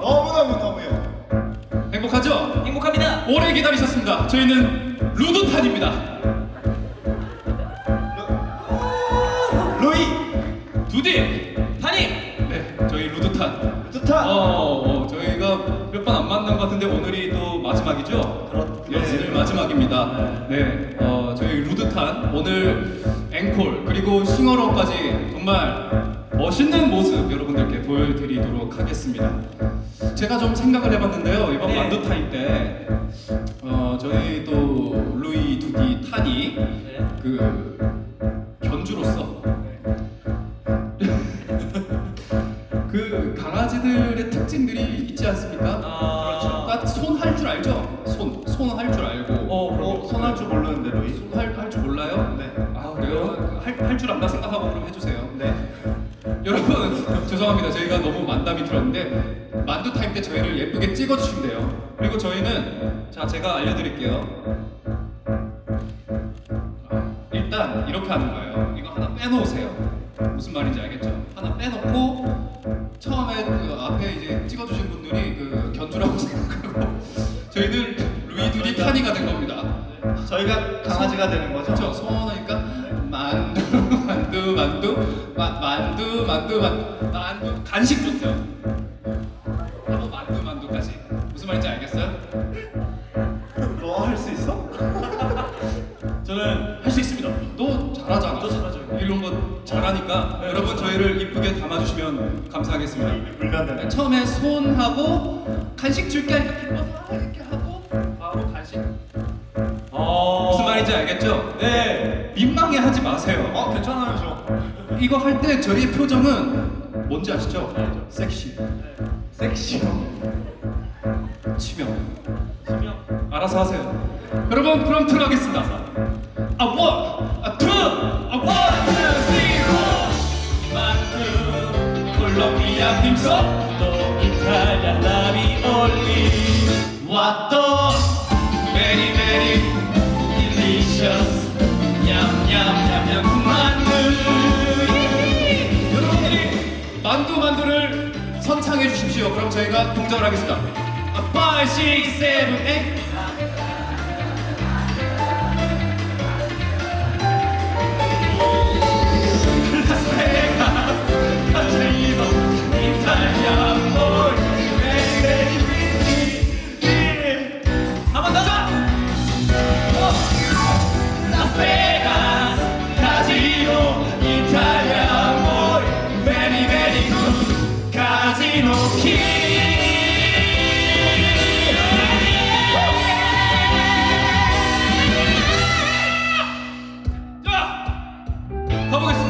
너무너무너무요. 행복하죠? 행복합니다. 오래 기다리셨습니다. 저희는 루드탄입니다. 로이, 두디. 파니 네, 저희 루드탄. 루드탄. 어, 어, 저희가 몇 번 안 만난 것 같은데 오늘이 또 마지막이죠? 그렇- 연습 네. 마지막입니다. 네, 어, 저희 루드탄 오늘 앵콜 그리고 싱어로까지 정말 멋있는 모습 여러분들께 보여드리도록 하겠습니다. 제가 좀 생각을 해봤는데요. 이번 네. 만두 타임 때 어, 저희 또 루이 두디 탄이 네. 그 견주로서 그 강아지들의 특징들이 있지 않습니까? 아, 그러니까 손할 줄 알죠? 손, 손 할 줄 알고. 어, 어, 손할 줄 모르는데 로이. 손할 줄 몰라요? 네. 아 그래요? 할할 줄 안다 생각하고 그럼 해주 저희는 자 제가 알려드릴게요. 아, 일단 이렇게 하는 거예요. 이거 하나 빼놓으세요. 무슨 말인지 알겠죠? 하나 빼놓고 처음에 그 앞에 이제 찍어주신 분들이 그 견주라고 생각하고 저희는 루이두리 탄이가 된 겁니다. 저희가 강아지가 되는 거죠? 그렇죠. 소원하니까 만두 만두 만두 마, 만두 만두 만두 만두 간식 주세요. 하니까 네, 여러분 저희를 이쁘게 담아주시면 감사하겠습니다. 되네. 처음에 손하고 간식 줄게 하니까 기뻐서 이렇게 하고 바로 간식. 어, 무슨 말인지 알겠죠? 네. 민망해 하지 마세요. 어, 괜찮아요, 저. 이거 할 때 저희의 표정은 뭔지 아시죠? 섹시. 섹시요. 치명. 지명. 알아서 하세요. 여러분 그럼 들어가겠습니다. 아 원, 베리 딜리셔스 냠냠냠냠 만두. 여러분들이 만두 만두를 선창해 주십시오. 그럼 저희가 동작을 하겠습니다. 아, 5, 6, 7, 8. 가보겠습니다.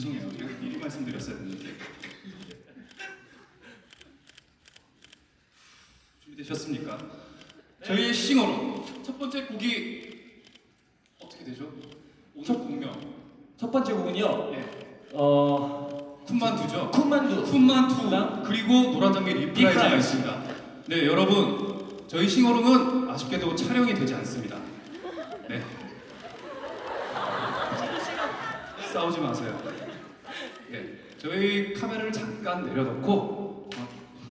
죄송해요. 제가 미리 말씀드렸어야 했는데. 준비되셨습니까? 네. 저희의 싱어로 첫 번째 곡이 어떻게 되죠? 오늘 첫 곡명. 첫 번째 곡은요. 예. 어 쿤만두죠. 쿤만두. 쿤만두. 그리고 노란장미 리프라이즈가 있습니다. 네 여러분 저희 싱어롱은 아쉽게도 촬영이 되지 않습니다. 네. 아, 싸우지 마세요. 저희 카메라를 잠깐 내려놓고